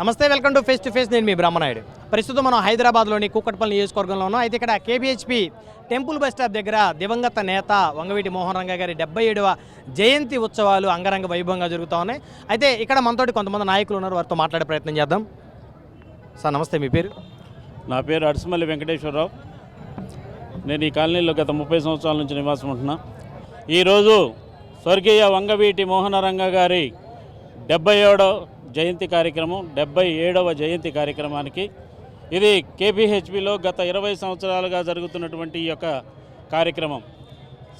నమస్తే welcome to face to face. నేను మీ బ్రహ్మనాయుడు. ప్రస్తుతం మనం హైదరాబాద్లోని కూకట్పల్లి నియోజకవర్గంలో ఉన్నాం అయితే ఇక్కడ కేబిహెచ్పి టెంపుల్ బస్ స్టాప్ దగ్గర దివంగత నేత వంగవీటి మోహన్ రంగ గారి డెబ్బై ఏడవ జయంతి ఉత్సవాలు అంగరంగ వైభవంగా జరుగుతూ ఉన్నాయి. అయితే ఇక్కడ మనతోటి కొంతమంది నాయకులు ఉన్నారు వారితో మాట్లాడే ప్రయత్నం చేద్దాం. సార్ నమస్తే మీ పేరు? నా పేరు అడిసిమల్లి వెంకటేశ్వరరావు. నేను ఈ కాలనీలో గత ముప్పై సంవత్సరాల నుంచి నివాసం ఉంటున్నా. ఈరోజు స్వర్గీయ వంగవీటి మోహనరంగ గారి డెబ్బై ఏడవ జయంతి కార్యక్రమం డెబ్బై ఏడవ జయంతి కార్యక్రమానికి. ఇది కేపీహెచ్బిలో గత ఇరవై సంవత్సరాలుగా జరుగుతున్నటువంటి ఈ యొక్క కార్యక్రమం.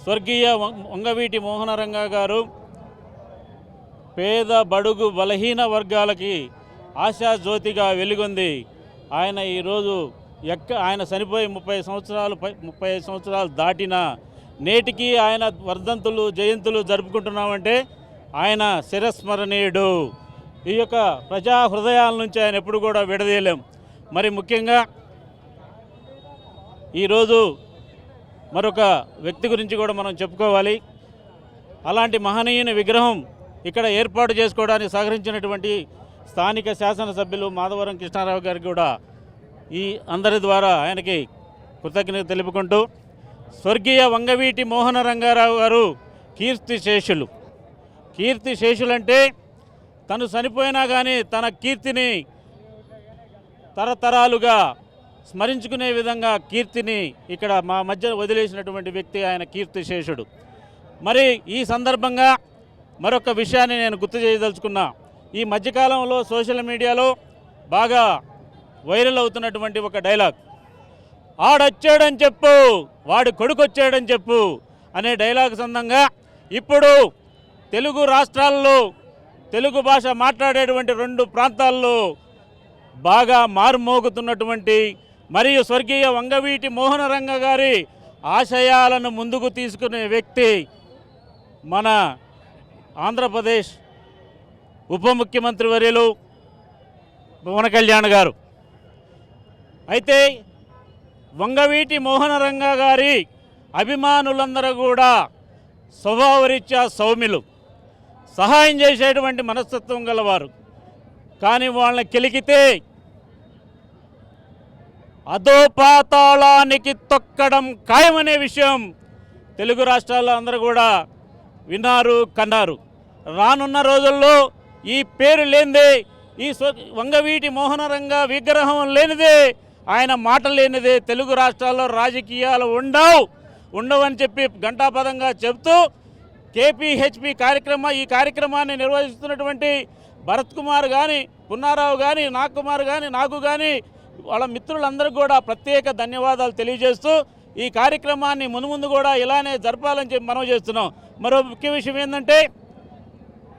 స్వర్గీయ వం- వంగవీటి మోహనరంగ గారు పేద బడుగు బలహీన వర్గాలకి ఆశాజ్యోతిగా వెలుగొంది. ఆయన ఈరోజు ఎక్క ఆయన చనిపోయి ముప్పై సంవత్సరాలు ముప్పై సంవత్సరాలు దాటినా నేటికి ఆయన వర్ధంతులు జయంతులు జరుపుకుంటున్నామంటే ఆయన శిరస్మరణీయుడు. ఈ యొక్క ప్రజా హృదయాల నుంచి ఆయన ఎప్పుడు కూడా విడదీయలేం. మరి ముఖ్యంగా ఈరోజు మరొక వ్యక్తి గురించి కూడా మనం చెప్పుకోవాలి. అలాంటి మహనీయుని విగ్రహం ఇక్కడ ఏర్పాటు చేసుకోవడానికి సహకరించినటువంటి స్థానిక శాసనసభ్యులు మాధవరం కృష్ణారావు గారికి కూడా ఈ అందరి ద్వారా ఆయనకి కృతజ్ఞత తెలుపుకుంటూ స్వర్గీయ వంగవీటి మోహన రంగారావు గారు కీర్తి శేషులు. కీర్తి శేషులంటే తను చనిపోయినా కానీ తన కీర్తిని తరతరాలుగా స్మరించుకునే విధంగా కీర్తిని ఇక్కడ మా మధ్య వదిలేసినటువంటి వ్యక్తి ఆయన కీర్తి శేషుడు మరి ఈ సందర్భంగా మరొక విషయాన్ని నేను గుర్తు చేయదలుచుకున్నా. ఈ మధ్యకాలంలో సోషల్ మీడియాలో బాగా వైరల్ అవుతున్నటువంటి ఒక డైలాగ్. ఆడొచ్చాడని చెప్పు వాడి కొడుకు వచ్చాడని చెప్పు అనే డైలాగ్ సందంగా ఇప్పుడు తెలుగు రాష్ట్రాల్లో తెలుగు భాష మాట్లాడేటువంటి రెండు ప్రాంతాల్లో బాగా మారుమోగుతున్నటువంటి మరియు స్వర్గీయ వంగవీటి మోహనరంగ గారి ఆశయాలను ముందుకు తీసుకునే వ్యక్తి మన ఆంధ్రప్రదేశ్ ఉప ముఖ్యమంత్రి వర్యులు పవన్ కళ్యాణ్ గారు. అయితే వంగవీటి మోహనరంగ గారి అభిమానులందరూ కూడా స్వభావరీత్యా సౌమ్యులు. సహాయం చేసేటువంటి మనస్తత్వం గలవారు. కానీ వాళ్ళని కెలికితే అధోపాతాళానికి తొక్కడం ఖాయమనే విషయం తెలుగు రాష్ట్రాల్లో అందరూ కూడా విన్నారు కన్నారు. రానున్న రోజుల్లో ఈ పేరు లేనిదే ఈ వంగవీటి మోహనరంగ విగ్రహం లేనిదే ఆయన మాట లేనిదే తెలుగు రాష్ట్రాల్లో రాజకీయాలు ఉండవు ఉండవని చెప్పి ఘంటాపదంగా చెబుతూ కేపీహెచ్పి కార్యక్రమ ఈ కార్యక్రమాన్ని నిర్వహిస్తున్నటువంటి భరత్ కుమార్ కానీ పున్నారావు కానీ నాగ్ కుమార్ కానీ నాకు కానీ వాళ్ళ మిత్రులందరికీ కూడా ప్రత్యేక ధన్యవాదాలు తెలియజేస్తూ ఈ కార్యక్రమాన్ని మునుముందు కూడా ఇలానే జరపాలని చెప్పి మనం చేస్తున్నాం. మరో ముఖ్య విషయం ఏంటంటే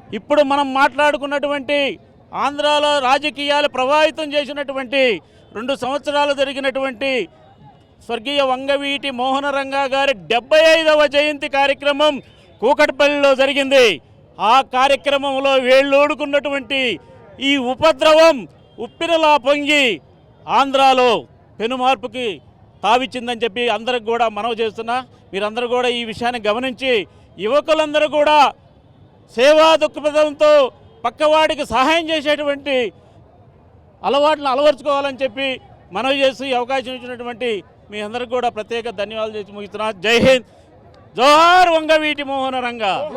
ఇప్పుడు మనం మాట్లాడుకున్నటువంటి ఆంధ్రాలో రాజకీయాలు ప్రభావితం చేసినటువంటి రెండు సంవత్సరాలు జరిగినటువంటి స్వర్గీయ వంగవీటి మోహనరంగా గారి డెబ్బై ఐదవ జయంతి కార్యక్రమం కూకట్పల్లిలో జరిగింది. ఆ కార్యక్రమంలో వేళ్ళోడుకున్నటువంటి ఈ ఉపద్రవం ఉప్పినలా పొంగి ఆంధ్రాలో పెనుమార్పుకి తావిచ్చిందని చెప్పి అందరికి కూడా మనవి చేస్తున్నా. మీరందరూ కూడా ఈ విషయాన్ని గమనించి యువకులందరూ కూడా సేవా దృక్పథంతో పక్కవాడికి సహాయం చేసేటువంటి అలవాట్లను అలవర్చుకోవాలని చెప్పి మనవి చేస్తూ ఈ అవకాశం ఇచ్చినటువంటి మీ అందరికి కూడా ప్రత్యేక ధన్యవాదాలు చేసి ముగిస్తున్నా. జై హింద్. జోహార్ వంగవీటి మోహన రంగ.